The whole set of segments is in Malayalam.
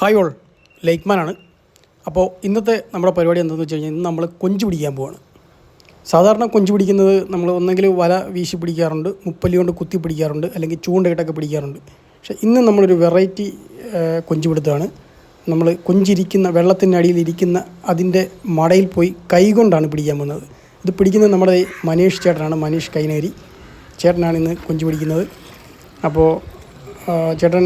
Hi all. ലേക്ക്മാനാണ് അപ്പോൾ ഇന്നത്തെ നമ്മുടെ പരിപാടി എന്താണെന്ന് വെച്ച് കഴിഞ്ഞാൽ ഇന്ന് നമ്മൾ കൊഞ്ചു പിടിക്കാൻ പോവാണ്. സാധാരണ കൊഞ്ചു പിടിക്കുന്നത് നമ്മൾ ഒന്നെങ്കിൽ വല വീശി പിടിക്കാറുണ്ട് മുപ്പല്ലി കൊണ്ട് കുത്തി പിടിക്കാറുണ്ട് അല്ലെങ്കിൽ ചൂണ്ടയിട്ടൊക്കെ പിടിക്കാറുണ്ട്. പക്ഷേ ഇന്ന് നമ്മളൊരു വെറൈറ്റി കൊഞ്ചു പിടുത്തമാണ്. നമ്മൾ കൊഞ്ചിരിക്കുന്ന വെള്ളത്തിന്റെ അടിയിൽ ഇരിക്കുന്ന അതിന്റെ മടയിൽ പോയി കൈകൊണ്ടാണ് പിടിക്കാൻ പോകുന്നത്. ഇത് പിടിക്കുന്നത് നമ്മുടെ മനീഷ് ചേട്ടനാണ് മനീഷ് കൈനേരി. ചേട്ടനാണ് ഇന്ന് കൊഞ്ച് പിടിക്കുന്നത്. അപ്പോൾ ചേട്ടൻ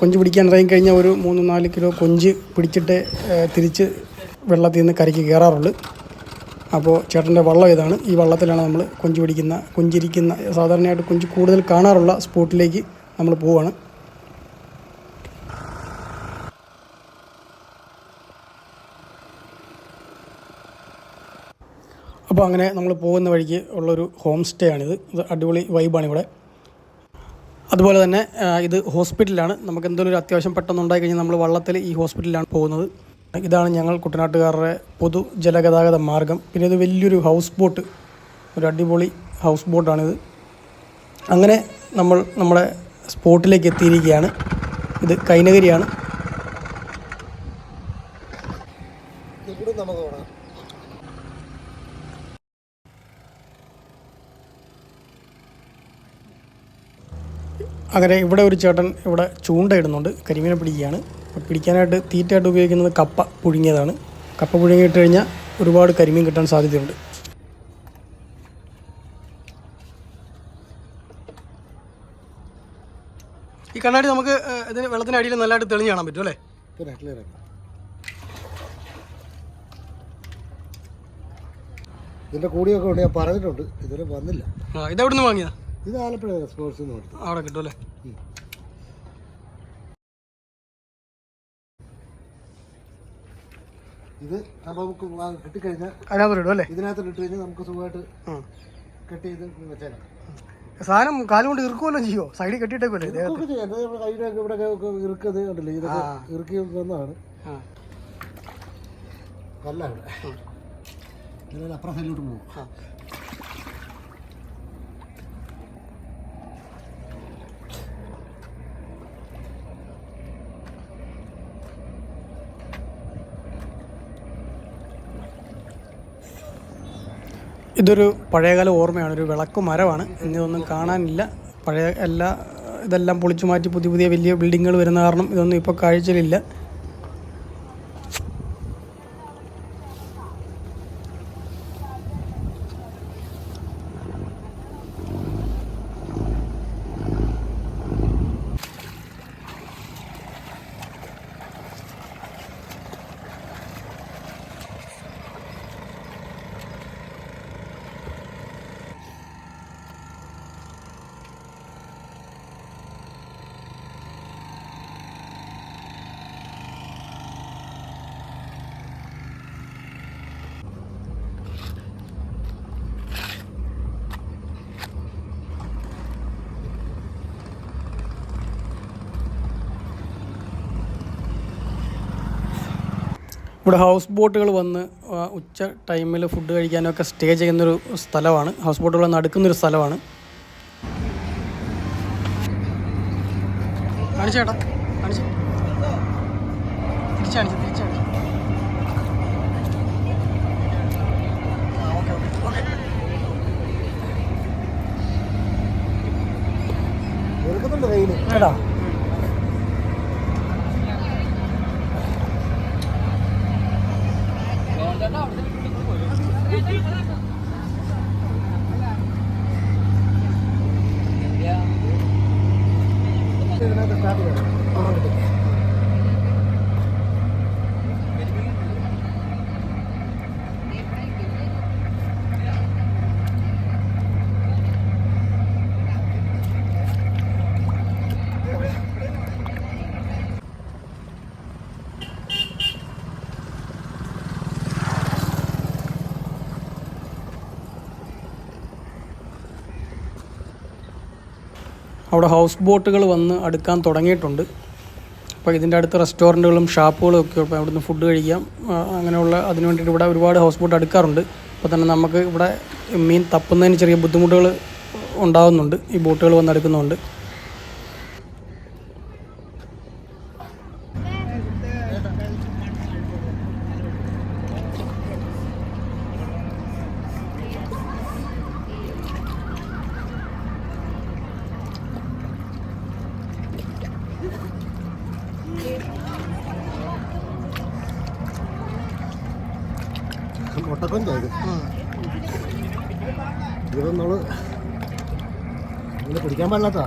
കൊഞ്ച് പിടിക്കാൻ ഇറങ്ങി കഴിഞ്ഞാൽ ഒരു മൂന്ന് നാല് കിലോ കൊഞ്ച് പിടിച്ചിട്ട് തിരിച്ച് വെള്ളത്തിൽ നിന്ന് കരയ്ക്ക് കയറാറുള്ളൂ അപ്പോൾ ചേട്ടന്റെ വള്ളം ഇതാണ്. ഈ വള്ളത്തിലാണ് നമ്മൾ കൊഞ്ച് പിടിക്കുന്ന കൊഞ്ചിരിക്കുന്ന സാധാരണയായിട്ട് കൊഞ്ച് കൂടുതൽ കാണാറുള്ള സ്പോട്ടിലേക്ക് നമ്മൾ പോവുകയാണ് അപ്പോൾ അങ്ങനെ നമ്മൾ പോകുന്ന വഴിക്ക് ഉള്ളൊരു ഹോം സ്റ്റേ ആണിത്. ഇത് അടിപൊളി വൈബാണ് ഇവിടെ. അതുപോലെ തന്നെ ഇത് ഹോസ്പിറ്റലാണ് നമുക്ക് എന്തെങ്കിലും ഒരു അത്യാവശ്യം പെട്ടെന്ന് ഉണ്ടായി കഴിഞ്ഞാൽ നമ്മൾ വള്ളത്തിൽ ഈ ഹോസ്പിറ്റലിലാണ് പോകുന്നത്. ഇതാണ് ഞങ്ങൾ കുട്ടനാട്ടുകാരുടെ പൊതു ജലഗതാഗത മാർഗം. പിന്നെ ഇത് വലിയൊരു ഹൗസ് ബോട്ട് ഒരു അടിപൊളി ഹൗസ് ബോട്ടാണിത് അങ്ങനെ നമ്മൾ നമ്മുടെ സ്പോട്ടിലേക്ക് എത്തിയിരിക്കുകയാണ്. ഇത് കൈനകരിയാണ് ഇവിടെ നമുക്ക് അങ്ങനെ ഇവിടെ ഒരു ചേട്ടൻ ഇവിടെ ചൂണ്ടയിടുന്നുണ്ട് കരിമീനെ പിടിക്കുകയാണ്. പിടിക്കാനായിട്ട് തീറ്റയായിട്ട് ഉപയോഗിക്കുന്നത് കപ്പ പുഴുങ്ങിയതാണ്. കപ്പ പുഴുങ്ങിയിട്ട് കഴിഞ്ഞാൽ ഒരുപാട് കരിമീൻ കിട്ടാൻ സാധ്യതയുണ്ട്. ഈ കണ്ണാടി നമുക്ക് ഇതിന് വെള്ളത്തിന്റെ അടിയിൽ നല്ലതായിട്ട് തെളിഞ്ഞ് കാണാൻ പറ്റും അല്ലേ? ഇതിന്റെ ക്ലിയർ ഇതിന്റെ കൂടിയൊക്കെ ഉണ്ട് ഞാൻ പറഞ്ഞിട്ടുണ്ട് ഇതുവരെ വന്നില്ല. ആ ഇതെവിടെ നിന്ന് വാങ്ങിയതാ? ഇത് ആലപ്പുഴ സ്പോർട്സ് അവിടെ കിട്ടും അല്ലേ? ഇത് അപ്പോൾ നമുക്ക് കിട്ടിക്കഴിഞ്ഞാൽ അതിനകത്ത് ഇടും അല്ലേ? ഇതിനകത്ത് ഇട്ട് കഴിഞ്ഞാൽ നമുക്ക് സുഖമായിട്ട് കട്ട് ചെയ്ത് വെച്ചേക്കാം. സാധനം കാലുകൊണ്ട് ഇറുക്കുമല്ലോ ചെയ്യോ? സൈഡിൽ കൈയുടെ ഇവിടെ ഇറുക്കത് കണ്ടില്ലേ? ഇതൊക്കെ ഇറുക്കി വന്നതാണ്. നല്ല ഇവിടെ. അപ്പുറം സൈഡിലോട്ട് പോകും ഇതൊരു പഴയകാല ഓർമ്മയാണ് ഒരു വിളക്ക് മരമാണ്. ഇതൊന്നും കാണാനില്ല. പഴയ എല്ലാ ഇതെല്ലാം പൊളിച്ചു മാറ്റി പുതിയ പുതിയ വലിയ ബിൽഡിങ്ങുകൾ വരുന്ന കാരണം ഇതൊന്നും ഇപ്പോൾ കാഴ്ചയിലില്ല. ഇവിടെ ഹൗസ് ബോട്ടുകൾ വന്ന് ഉച്ച ടൈമിൽ ഫുഡ് കഴിക്കാനൊക്കെ സ്റ്റേ ചെയ്യുന്നൊരു സ്ഥലമാണ്. ഹൗസ് ബോട്ടുകൾ വന്ന് അടുക്കുന്നൊരു സ്ഥലമാണ്. കാണിച്ചേട്ടാ കാണിച്ചു? തിരിച്ചാണിച്ചു തിരിച്ചാണിച്ചു എടുക്കുന്നുണ്ട് കയ്യിൽ കേട്ടാ ഇതിനകത്ത് സ്റ്റാർട്ട് ചെയ്യണം അവിടെ ഹൗസ് ബോട്ടുകൾ വന്ന് അടുക്കാൻ തുടങ്ങിയിട്ടുണ്ട്. അപ്പോൾ ഇതിന്റെ അടുത്ത് റെസ്റ്റോറന്റുകളും ഷാപ്പുകളും ഒക്കെ ഇപ്പോൾ അവിടുന്ന് ഫുഡ് കഴിക്കാം. അങ്ങനെയുള്ള അതിന് വേണ്ടിയിട്ട് ഇവിടെ ഒരുപാട് ഹൗസ് ബോട്ട് അടുക്കാറുണ്ട്. അപ്പോൾ തന്നെ നമുക്ക് ഇവിടെ മീൻ തപ്പുന്നതിന് ചെറിയ ബുദ്ധിമുട്ടുകൾ ഉണ്ടാകുന്നുണ്ട് ഈ ബോട്ടുകൾ വന്നെടുക്കുന്നുണ്ട് മുട്ടക്കൊഞ്ചാ ഇത് ഇത് നമ്മൾ ഇങ്ങനെ പിടിക്കാൻ പാടില്ലാത്ത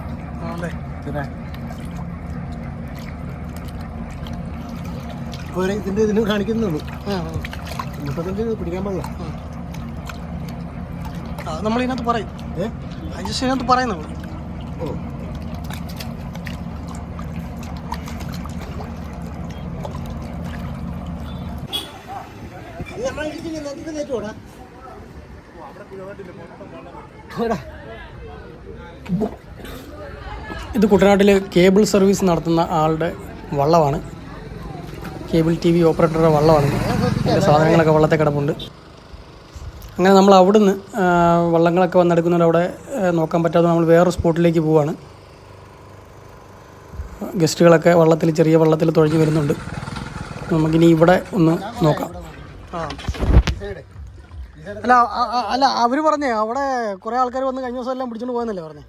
ഒരു ഇതിന്റെ ഇതിനും കാണിക്കുന്നുള്ളൂ. മുട്ടക്കൊഞ്ച് പിടിക്കാൻ പാടില്ല. നമ്മളിതിനകത്ത് പറയും. ഏ? അജസ്റ്റ് ഇതിനകത്ത് പറയും നമ്മൾ ഓ. ഇത് കുട്ടനാട്ടിൽ കേബിൾ സർവീസ് നടത്തുന്ന ആളുടെ വള്ളമാണ്. കേബിൾ ടി വി ഓപ്പറേറ്ററുടെ വള്ളമാണ്. അതിന്റെ സാധനങ്ങളൊക്കെ വള്ളത്തെ കിടപ്പുണ്ട്. അങ്ങനെ നമ്മൾ അവിടുന്ന് വള്ളങ്ങളൊക്കെ വന്നെടുക്കുന്നവർ അവിടെ നോക്കാൻ പറ്റാതെ നമ്മൾ വേറൊരു സ്പോട്ടിലേക്ക് പോവാണ്. ഗസ്റ്റുകളൊക്കെ വള്ളത്തിൽ ചെറിയ വള്ളത്തിൽ തുഴഞ്ഞു വരുന്നുണ്ട്. നമുക്കിനി ഇവിടെ ഒന്ന് നോക്കാം. അല്ല അല്ല അവർ പറഞ്ഞേ അവിടെ കുറേ ആൾക്കാർ വന്ന് കഴിഞ്ഞ ദിവസം എല്ലാം പിടിച്ചോണ്ട് പോയെന്നല്ലേ പറഞ്ഞേ?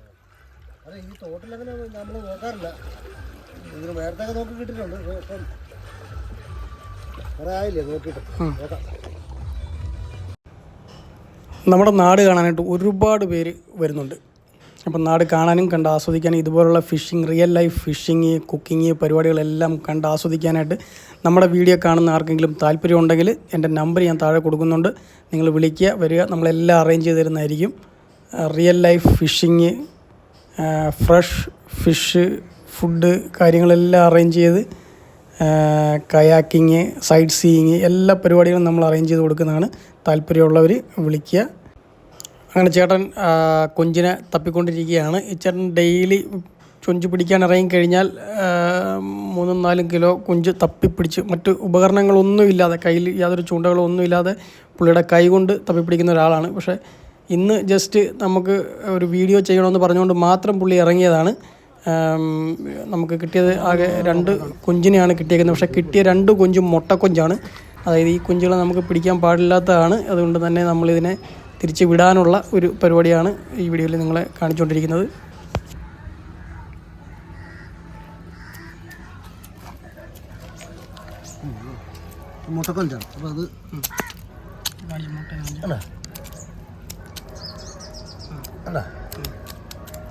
അതെ, ഈ തോട്ടിലങ്ങനെ നമ്മൾ നോക്കാറില്ല. ഇതിന് നേരത്തെ ഒക്കെ നോക്കി കിട്ടിയിട്ടുണ്ട്. പക്ഷേ ഇപ്പം കുറെ ആയില്ലേ നോക്കിയിട്ട്. നോക്കാം. നമ്മുടെ നാട് കാണാനായിട്ട് ഒരുപാട് പേര് വരുന്നുണ്ട്. അപ്പം നാട് കാണാനും കണ്ട് ആസ്വദിക്കാനും ഇതുപോലുള്ള fishing real life fishing cooking പരിപാടികളെല്ലാം കണ്ട് ആസ്വദിക്കാനായിട്ട് നമ്മുടെ വീഡിയോ കാണുന്ന ആർക്കെങ്കിലും താല്പര്യമുണ്ടെങ്കിൽ എന്റെ നമ്പർ ഞാൻ താഴെ കൊടുക്കുന്നുണ്ട്. നിങ്ങൾ വിളിക്കുക വരിക. നമ്മളെല്ലാം അറേഞ്ച് ചെയ്ത് തരുന്നതായിരിക്കും. Real life fishing fresh fish food കാര്യങ്ങളെല്ലാം അറേഞ്ച് ചെയ്ത് കയാക്കിങ് സൈറ്റ് സീയിങ് എല്ലാ പരിപാടികളും നമ്മൾ അറേഞ്ച് ചെയ്ത് കൊടുക്കുന്നതാണ്. താല്പര്യമുള്ളവർ വിളിക്കുക. അങ്ങനെ ചേട്ടൻ കൊഞ്ചിനെ തപ്പിക്കൊണ്ടിരിക്കുകയാണ്. ഈ ചേട്ടൻ ഡെയിലി കൊഞ്ച് പിടിക്കാൻ ഇറങ്ങിക്കഴിഞ്ഞാൽ കഴിഞ്ഞാൽ മൂന്നും നാലും കിലോ കൊഞ്ച് തപ്പിപ്പിടിച്ച് മറ്റ് ഉപകരണങ്ങളൊന്നുമില്ലാതെ കയ്യിൽ യാതൊരു ചൂണ്ടകളൊന്നുമില്ലാതെ പുള്ളിയുടെ കൈ കൊണ്ട് തപ്പിപ്പിടിക്കുന്ന ഒരാളാണ്. പക്ഷേ ഇന്ന് ജസ്റ്റ് നമുക്ക് ഒരു വീഡിയോ ചെയ്യണമെന്ന് പറഞ്ഞുകൊണ്ട് മാത്രം പുള്ളി ഇറങ്ങിയതാണ്. നമുക്ക് കിട്ടിയത് ആകെ രണ്ട് കൊഞ്ചിനെയാണ് കിട്ടിയേക്കുന്നത്. പക്ഷേ കിട്ടിയ രണ്ട് കൊഞ്ചും മുട്ടക്കൊഞ്ചാണ്. അതായത് ഈ കൊഞ്ചുകളെ നമുക്ക് പിടിക്കാൻ പാടില്ലാത്തതാണ്. അതുകൊണ്ട് തന്നെ നമ്മളിതിനെ തിരിച്ച് വിടാനുള്ള ഒരു പരിപാടിയാണ് ഈ വീഡിയോയിൽ നിങ്ങളെ കാണിച്ചുകൊണ്ടിരിക്കുന്നത്. മുട്ടക്കൊഞ്ചാണ് അപ്പോൾ അത്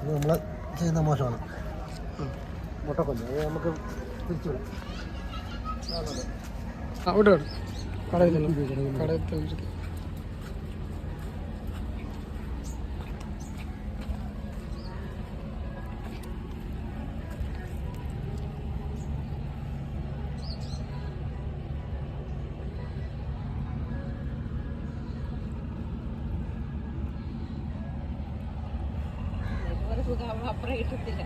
നമ്മൾ മോശമാണ് നമുക്ക് തിരിച്ചു കടയിൽ കടയിൽ അപ്പുറം കിട്ടത്തില്ല